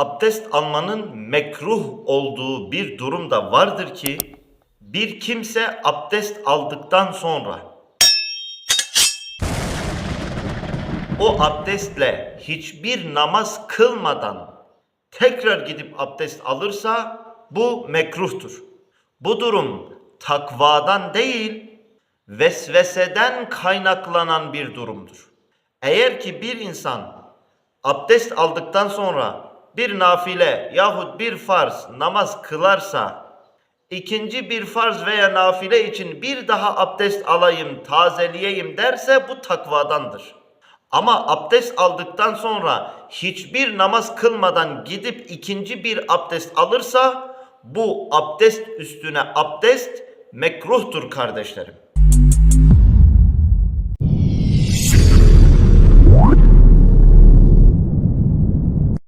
abdest almanın mekruh olduğu bir durum da vardır ki bir kimse abdest aldıktan sonra o abdestle hiçbir namaz kılmadan tekrar gidip abdest alırsa bu mekruhtur. Bu durum takvadan değil, vesveseden kaynaklanan bir durumdur. Eğer ki bir insan abdest aldıktan sonra bir nafile yahut bir farz namaz kılarsa ikinci bir farz veya nafile için bir daha abdest alayım, tazeleyeyim derse bu takvadandır. Ama abdest aldıktan sonra hiçbir namaz kılmadan gidip ikinci bir abdest alırsa bu abdest üstüne abdest mekruhtur kardeşlerim.